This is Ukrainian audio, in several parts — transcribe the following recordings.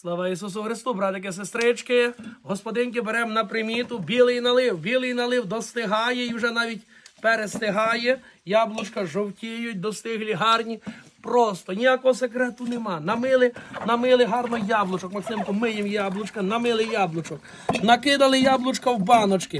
Слава Ісусу Христу, братики, сестрички. Господинки беремо на приміту. Білий налив, білий налив достигає і вже навіть перестигає. Яблучка жовтіють, достиглі, гарні. Просто ніякого секрету нема. Намили, намили гарно яблучок. Максимко, миємо яблучка, намили яблучок. Накидали яблучка в баночки.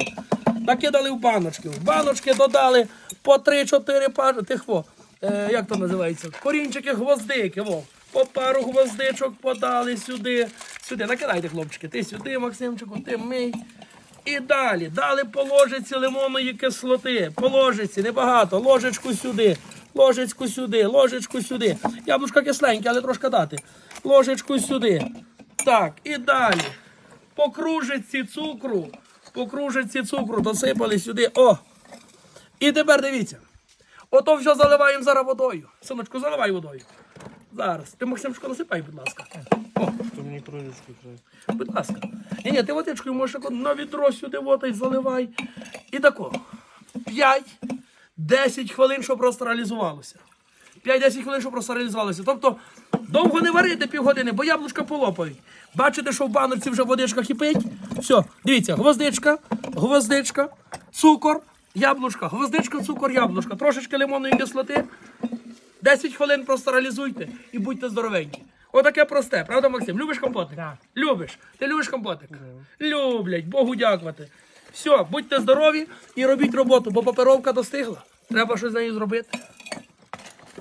Накидали в баночки. В баночки додали по 3-4 пари. Тих во, е, як то називається? Корінчики, гвоздики. Во. По пару гвоздичок подали сюди. Сюди. Накидайте, хлопчики. Ти сюди, Максимчику, ти мий. І далі. Дали по ложиці лимонної кислоти. По ложиці, небагато. Ложечку сюди. Ложечку сюди, ложечку сюди. Яблучко кисленьке, але трошки дати. Ложечку сюди. Так, і далі. По кружиці цукру. По кружиці цукру досипали сюди. О! І тепер дивіться. Ото все заливаємо зараз водою. Синочку, заливай водою. Зараз. Ти Максимчику насипай, будь ласка. О, То мені кружечку треба. будь ласка. Ні, ні, ти водичкою можеш на відро сюди вотай, заливай. І тако. 5-10 хвилин, щоб простерилізувалося. 5-10 хвилин, щоб простерилізувалося. Тобто довго не варити півгодини, бо яблучка полопають. Бачите, що в баночці вже водичка кипить. Все, дивіться, гвоздичка, гвоздичка, цукор, яблучка, гвоздичка, цукор, яблучка, трошечки лимонної кислоти. 10 хвилин просто реалізуйте і будьте здоровенькі. Отаке просте, правда, Максим? Любиш компотик? Так. Любиш. Ти любиш компотик? Люблять, Богу дякувати. Все, будьте здорові і робіть роботу, бо паперовка достигла. Треба щось з нею зробити.